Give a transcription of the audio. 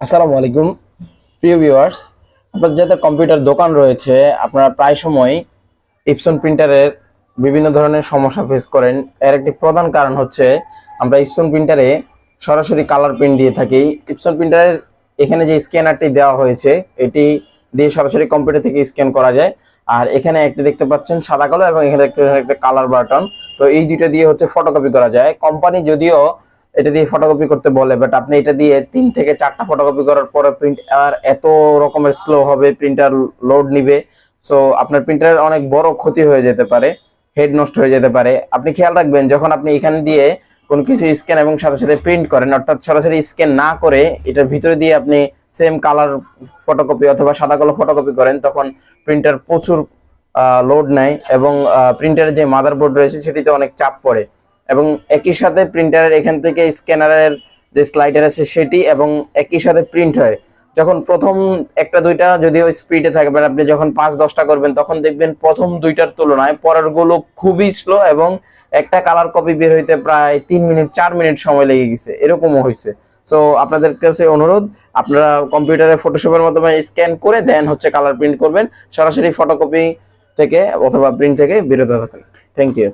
আসসালামু আলাইকুম। প্রিয় ভিউয়ার্স আপনার যাদের কম্পিউটার দোকান রয়েছে, আপনারা প্রায় সময় ইপসন প্রিন্টারের বিভিন্ন ধরনের সমস্যা ফেস করেন। এর একটি প্রধান কারণ হচ্ছে, আমরা ইপসন প্রিন্টারে সরাসরি কালার প্রিন্ট দিয়ে থাকি। ইপসন প্রিন্টারের এখানে যে স্ক্যানারটি দেওয়া হয়েছে, এটি দিয়ে সরাসরি কম্পিউটার থেকে স্ক্যান করা যায়। আর এখানে একটি দেখতে পাচ্ছেন সাদা কালো এবং এখানে একটা কালার বাটন তো এই দুইটা দিয়ে হচ্ছে ফটোকপি করা যায়। কোম্পানি যদিও এটা দিয়ে ফটোকপি করতে বলে বাট আপনি এটা দিয়ে তিন থেকে চারটা ফটোকপি করার পরে প্রিন্ট আর এত রকমের স্লো হবে প্রিন্টার লোড নিবে সো আপনার প্রিন্টারের অনেক বড় ক্ষতি হয়ে যেতে পারে হেড নষ্ট হয়ে যেতে পারে। আপনি খেয়াল রাখবেন, যখন আপনি এখানে দিয়ে কোনো কিছু স্ক্যান এবং সাথে সাথে প্রিন্ট করেন, অর্থাৎ সরাসরি স্ক্যান না করে, এটার ভিতরে দিয়ে আপনি সেম কালার ফটোকপি অথবা সাদা কালো ফটোকপি করেন, তখন প্রিন্টার প্রচুর লোড নেয় এবং প্রিন্টারের যে মাদারবোর্ড রয়েছে, সেটিতে অনেক চাপ পড়ে। এবং একই সাথে প্রিন্টারের এখান থেকে স্ক্যানারের যে স্লাইডার আছে সেটি এবং একই সাথে প্রিন্ট হয়। যখন প্রথম একটা দুইটা যদিও স্পিডে থাকবেন আপনি যখন পাঁচ দশটা করবেন তখন দেখবেন প্রথম দুইটার তুলনায় পরেরগুলো খুবই স্লো এবং একটা কালার কপি বের হইতে প্রায় তিন মিনিট, চার মিনিট সময় লেগে গেছে। এরকমও হয়েছে সো আপনাদের কাছে অনুরোধ, আপনারা কম্পিউটারে ফটোশপের মাধ্যমে স্ক্যান করে দেন হচ্ছে কালার প্রিন্ট করবেন। সরাসরি ফটোকপি থেকে অথবা প্রিন্ট থেকে বিরত থাকেন। Thank you